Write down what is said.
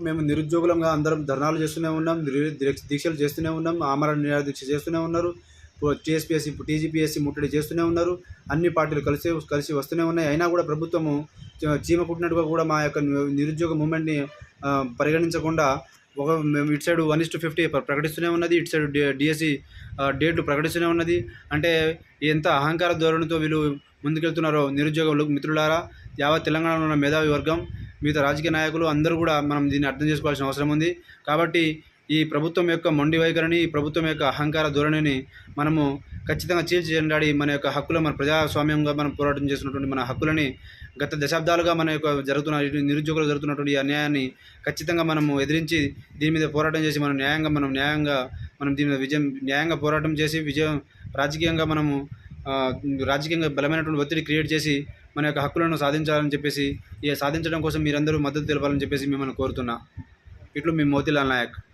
మేము నిరుద్యోగులంగా అందరం ధర్నాలు చేస్తూనే ఉన్నాం దీక్ష- దీక్షలు చేస్తూనే ఉన్నాం ఆమరణ నిరాదీక్ష దీక్ష చేస్తూనే ఉన్నారు టీఎస్పీఎస్సీ టీజీపీఎస్సీ ముట్టడి చేస్తూనే ఉన్నారు అన్ని పార్టీలు కలిసి కలిసి వస్తూనే ఉన్నాయి. అయినా కూడా ప్రభుత్వము చ- చీమ కుట్టినట్టుగా కూడా మా యొక్క నిరుద్యోగ మూమెంట్ని పరిగణించకుండా ఒక మేము ఇటు side one is to fifty ప్రకటిస్తూనే ఉన్నది ఇటు సైడ్ డిఎస్సి డేట్లు ప్రకటిస్తూనే ఉన్నది. అంటే ఎంత అహంకార ధోరణితో వీళ్ళు ముందుకెళ్తున్నారో నిరుద్యోగ మిత్రులారా యావత్ తెలంగాణలో ఉన్న మేధావి వర్గం మిగతా రాజకీయ నాయకులు అందరూ కూడా మనం దీన్ని అర్థం చేసుకోవాల్సిన అవసరం ఉంది. కాబట్టి ఈ ప్రభుత్వం యొక్క మొండి వైఖరిని ఈ ప్రభుత్వం యొక్క అహంకార ధోరణిని మనము ఖచ్చితంగా చీల్చి మన యొక్క హక్కులు మన ప్రజాస్వామ్యంగా మనం పోరాటం చేసినటువంటి మన హక్కులని గత దశాబ్దాలుగా మన యొక్క జరుగుతున్న నిరుద్యోగులు జరుగుతున్నటువంటి ఈ అన్యాయాన్ని ఖచ్చితంగా మనము ఎదిరించి దీని మీద పోరాటం చేసి మనం న్యాయంగా మనం న్యాయంగా మనం దీని మీద విజయం న్యాయంగా పోరాటం చేసి విజయం రాజకీయంగా మనము రాజకీయంగా బలమైనటువంటి ఒత్తిడి క్రియేట్ చేసి మన యొక్క హక్కులను సాధించాలని చెప్పేసి ఈ సాధించడం కోసం మీరందరూ మద్దతు తెలపాలని చెప్పేసి మిమ్మల్ని కోరుతున్నా. ఇట్లు మీ మోతిలాల్ నాయక్.